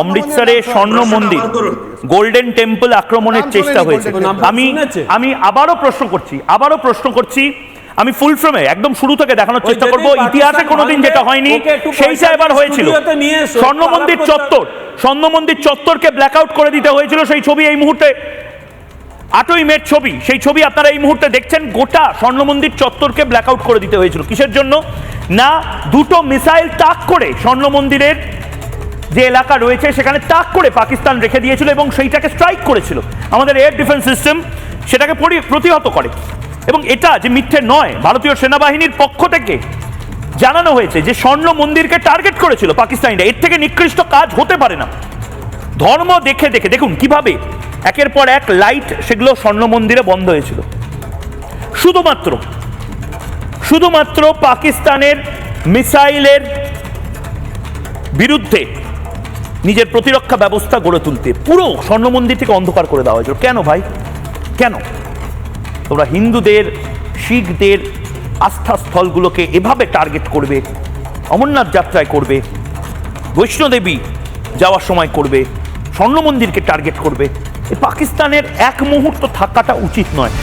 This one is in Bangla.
অমৃতসরে স্বর্ণ মন্দির গোল্ডেন টেম্পল আক্রমণের চেষ্টা হয়েছে। আমি আমি আবারও প্রশ্ন করছি আবারও প্রশ্ন করছি আমি ফুল ফ্রেমে একদম শুরু থেকে দেখানোর চেষ্টা করব। ইতিহাসে কোনোদিন যেটা হয়নি সেইটা এবার হয়েছিল। স্বর্ণ মন্দির চত্বর স্বর্ণ মন্দির চত্বরকে ব্ল্যাক আউট করে দিতে হয়েছিল সেই ছবি এই মুহূর্তে আটই মের ছবি সেই ছবি আপনারা এই মুহূর্তে দেখছেন গোটা স্বর্ণ মন্দির চত্বরকে ব্ল্যাক আউট করে দিতে হয়েছিল। কিসের জন্য? না দুটো মিসাইল তাক করে স্বর্ণ মন্দিরের যে এলাকা রয়েছে, সেখানে তাক করে পাকিস্তান রেখে দিয়েছিল এবং সেইটাকে স্ট্রাইক করেছিল। আমাদের এয়ার ডিফেন্স সিস্টেম সেটাকে প্রতিহত করে। এবং এটা যে মিথ্যে নয়, ভারতীয় সেনাবাহিনীর পক্ষ থেকে জানানো হয়েছে যে স্বর্ণ মন্দিরকে টার্গেট করেছিল পাকিস্তানিরা। এর থেকে নিকৃষ্ট কাজ হতে পারে না। ধর্ম দেখে দেখে, দেখুন কীভাবে একের পর এক লাইট সেগুলো স্বর্ণ মন্দিরে বন্ধ হয়েছিল। শুধুমাত্র শুধুমাত্র পাকিস্তানের মিসাইলের বিরুদ্ধে নিজের প্রতিরক্ষা ব্যবস্থা গড়ে তুলতে। পুরো স্বর্ণ মন্দির থেকে অন্ধকার করে দেওয়া হয়েছিল। কেন ভাই? কেন? তোমরা হিন্দুদের, শিখদের আস্থা স্থলগুলোকে এভাবে টার্গেট করবে, অমরনাথ যাত্রায় করবে, বৈষ্ণোদেবী যাওয়ার সময় করবে স্বর্ণ মন্দিরকে টার্গেট করবে পাকিস্তানের এক মুহূর্ত থাকাটা উচিত নয়।